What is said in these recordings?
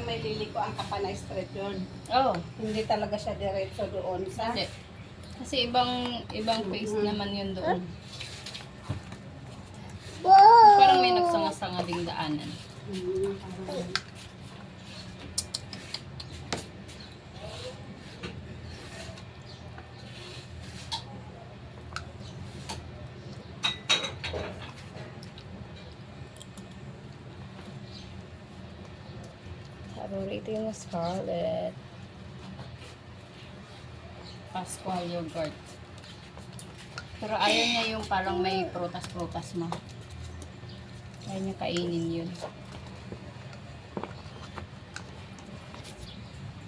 parang may liliko ang Kapanay Street yun. Oh, Hindi talaga siya diretso doon sa... hindi. Kasi ibang ibang face naman yun doon. Parang may nagsanga-sanga ding daanan. Hmm, Paborito yung Scarlett. Pascual yogurt. Pero ayaw niya yung parang may prutas-prutas mo. Ayaw niya kainin yun.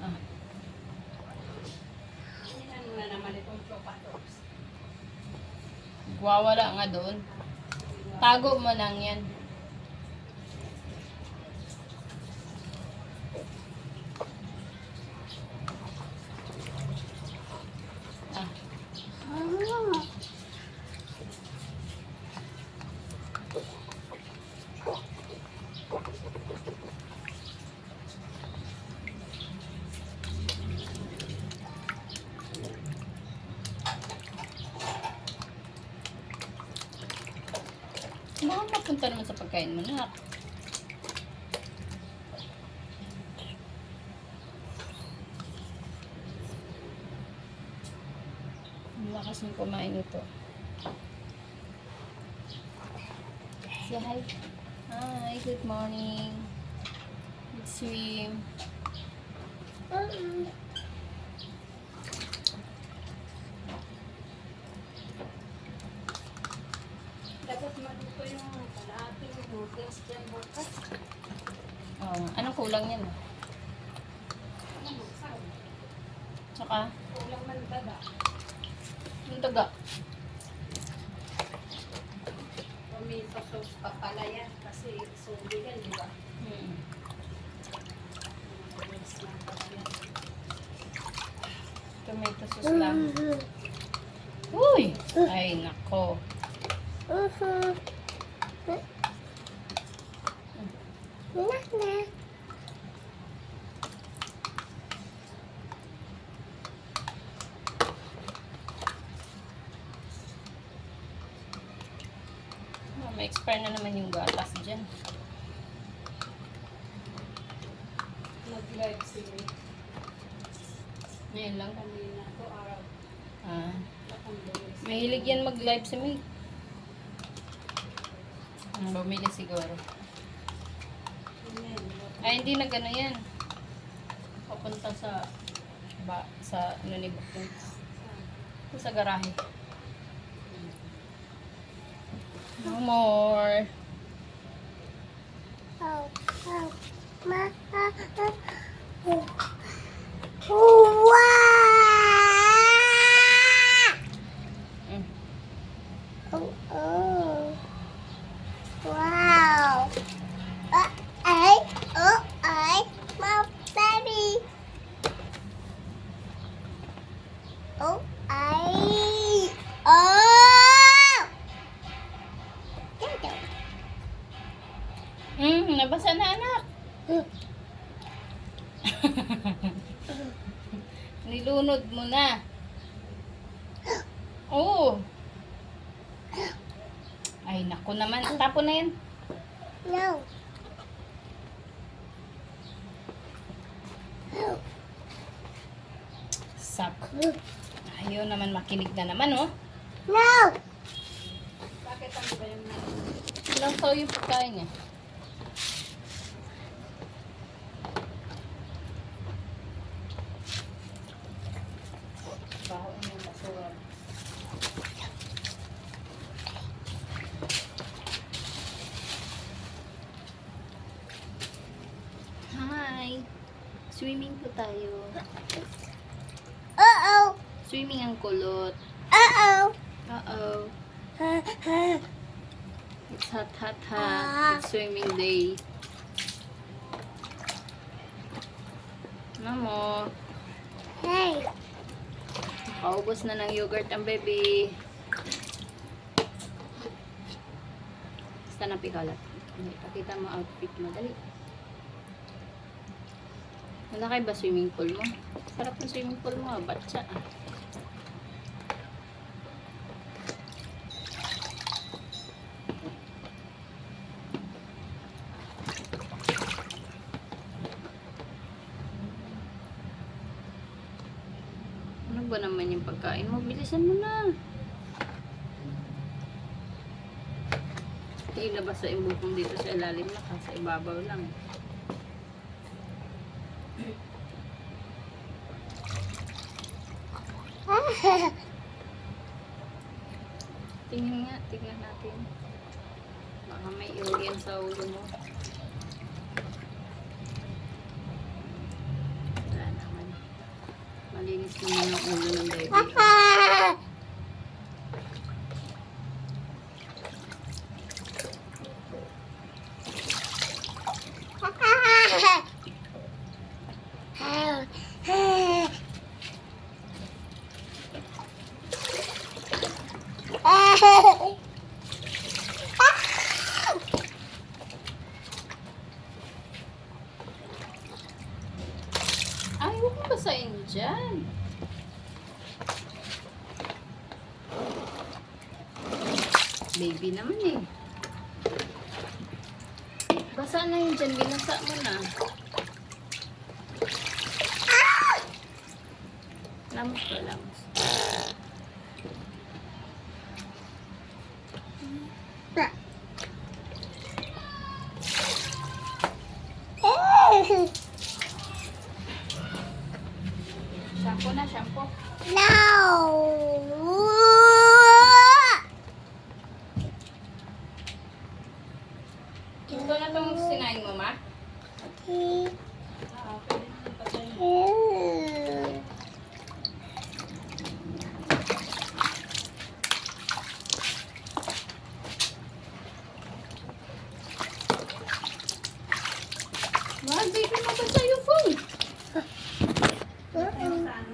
Ah? Wawala nga doon. Tago mo lang yan. Ah, baka mapunta naman sa pagkain mo na. Lakas ng kumain ito. Say hi. Hi, good morning. Good swim. Dapat Oh, anong kulang yan? Tsaka, Kulang man bada. yung taga. Tomato sauce pa pala yan kasi subi yan, di ba? Hmm. Tomato sauce lang. Uy! Ay, nako. Oh, may expire na naman yung gatas dyan. Nag-live sila. Ngayon lang. Kanina to araw. Ah, mahilig yan mag-live si May. Ang bumili siguro. Ay, hindi na gano'n yan. Papunta sa ba sa ano ni Bakun. Sa garahe. No more. Mm. Mm, nabasa na anak. Nilunod mo na. Oo. Ay, naku naman. Tapo na yan. No. Sak. Ayaw naman makinig na naman, oh. No. Bakit ano ba yung Ilang tao yung pagkain niya? baho yung basura? Hi! Swimming po tayo. Uh-oh. Swimming ang kulot. Uh-oh. Uh-oh. It's hot, hot, hot. It's swimming day. Mamo, Hey. kaubos na ng yogurt ang baby. Basta na pikalat. Pakita mo outfit mo. Dali. Malaki ba swimming pool mo? Sarap ng swimming pool mo, ah, batsa. Ano ba naman yung pagkain mo? Bilisan mo na. Ilabas sa imbukong dito sa ilalim na sa ibabaw lang. Tingnan nga, tingnan natin. Baka may alien sa ulo mo. Wala naman. Malinis naman ang ulo ng baby. Ay, huwag mo basahin dyan. Baby naman eh. Basa na yun dyan. Binasa mo na. Lamos ka, lamos. Shampoo